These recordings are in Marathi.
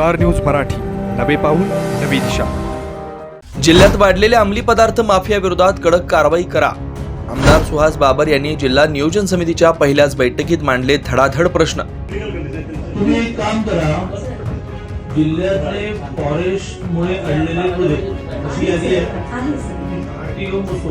Star news Marathi. नवे पाऊल नवी दिशा. जिल्ह्यात वाढलेल्या अंमली पदार्थ माफिया विरोधात कडक कारवाई करा. आमदार सुहास बाबर यांनी जिल्हा नियोजन समितीच्या पहिल्याच बैठकीत मांडले धडाधड प्रश्न. तुम्ही एक काम करा. जिल्ह्यातले फॉरेस्टमुळे अडलेले कुले अशी यादी आहे? ती घेऊन बसतो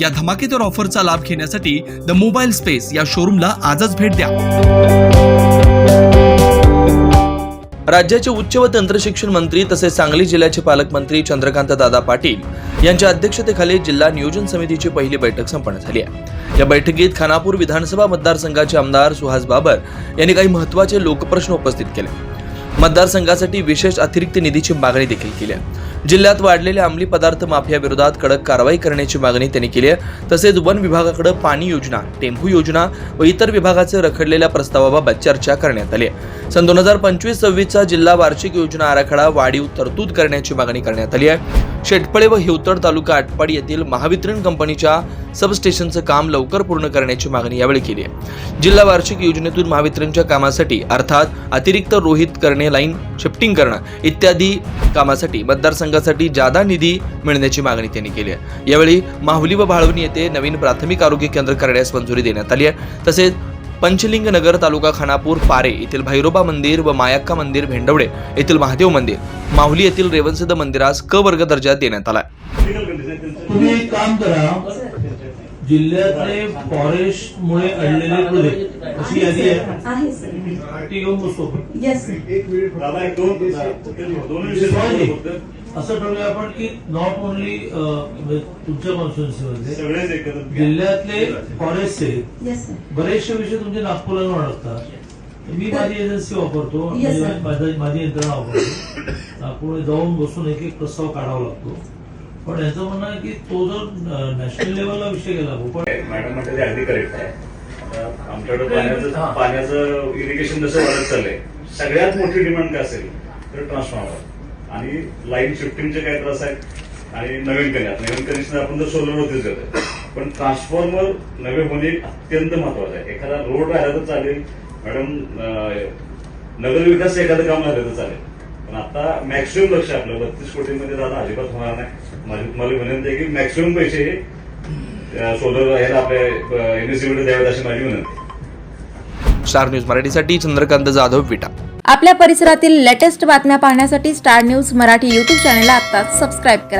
या धमाकेदार ऑफरचा लाभ घेण्यासाठी द मोबाईल स्पेस या शोरूमला आजच भेट द्या. राज्याचे उच्च व तंत्रशिक्षण मंत्री तसेच सांगली जिल्ह्याचे पालकमंत्री चंद्रकांत दादा पाटील यांच्या अध्यक्षतेखाली जिल्हा नियोजन समितीची पहिली बैठक संपन्न झाली आहे. या बैठकीत खानापूर विधानसभा मतदारसंघाचे आमदार सुहास बाबर यांनी काही महत्त्वाचे लोकप्रश्न उपस्थित केले. मतदारसंघासाठी विशेष अतिरिक्त निधीची मागणी देखील केली आहे. जिल्ह्यात वाढलेल्या अंमली पदार्थ माफियाविरोधात कडक कारवाई करण्याची मागणी त्यांनी केली आहे. तसेच वन विभागाकडे पाणी योजना टेम्पो योजना व इतर विभागाचे रखडलेल्या प्रस्तावाबाबत चर्चा करण्यात आली आहे. सन दोन हजार पंचवीस सव्वीसचा जिल्हा वार्षिक योजना आराखडा वाढीव तरतूद करण्याची मागणी करण्यात आली आहे. शेटपळे व हिवतड तालुका आटपाडी येथील महावितरण कंपनीच्या सबस्टेशनचं काम लवकर पूर्ण करण्याची मागणी यावेळी केली आहे. जिल्हा वार्षिक योजनेतून महावितरणच्या कामासाठी अर्थात अतिरिक्त रोहित करणे लाईन शिफ्टिंग करणं इत्यादी कामासाठी मतदारसंघासाठी जादा निधी मिळण्याची मागणी त्यांनी केली आहे. यावेळी माहुली व भाळवणी येथे नवीन प्राथमिक आरोग्य केंद्र करण्यास मंजुरी देण्यात आली आहे. तसेच पंचलिंग नगर तालुका खानापूर पारे येथील भैरोबा मंदिर व मायाक्का मंदिर भेंडवडे येथील महादेव मंदिर माहुली येथील रेवणसिद्ध मंदिरास क वर्ग दर्जा देण्यात आला तुम्ही एक काम करा. जिल्ह्यातले फॉरेस्टमुळे अडलेले कुले अशी यादी आहे. ती घेऊन बसतो असं ठरवूया आपण की नॉट ओनली तुमच्या कॉन्स्टिट्युन्सीमध्ये जिल्ह्यातले फॉरेस्टचे बरेचसे विषय तुमचे नागपूरला अडकतात मी माझी एजन्सी वापरतो Yes, म्हणजे sir. माझी माझी यंत्रणा वापरतो. नागपूर जाऊन बसून एक एक प्रस्ताव काढावा लागतो. पण याचं म्हणणं आहे की तो जर नॅशनल लेवलला विषय गेला पण मॅडम म्हणते ते अगदी करेक्ट आहे. आमच्याकडे पाण्याचं हा. पाण्याचं इरिगेशन जसं वाढत चाललंय सगळ्यात मोठी डिमांड काय असेल तर ट्रान्सफॉर्मर आणि लाईन शिफ्टिंगचे काय त्रास आहेत? आणि नवीन कन्यात नवीन कनेक्शन आपण तर सोलरवरतीच घेतोय पण ट्रान्सफॉर्मर नवे होणे अत्यंत महत्वाचं आहे. एखादा रोड राहिला तर चालेल मॅडम अं, नगर विकास एखादं काम झालं तर चालेल. पण आता मॅक्सिमम लक्ष आपलं. बत्तीस कोटीमध्ये दादा अजिबात होणार नाही. माझी तुम्हाला विनंती आहे की मॅक्सिमम पैसे हे सोलर ह्याला आपल्या एनएससीमध्ये द्यावेत अशी माझी विनंती स्टार न्यूज मराठीसाठी चंद्रकांत जाधव विटा. आपल्या परिसरातील लेटेस्ट बातम्या पाहण्यासाठी स्टार न्यूज मराठी यूट्यूब चॅनलला आत्ताच सबस्क्राईब करा.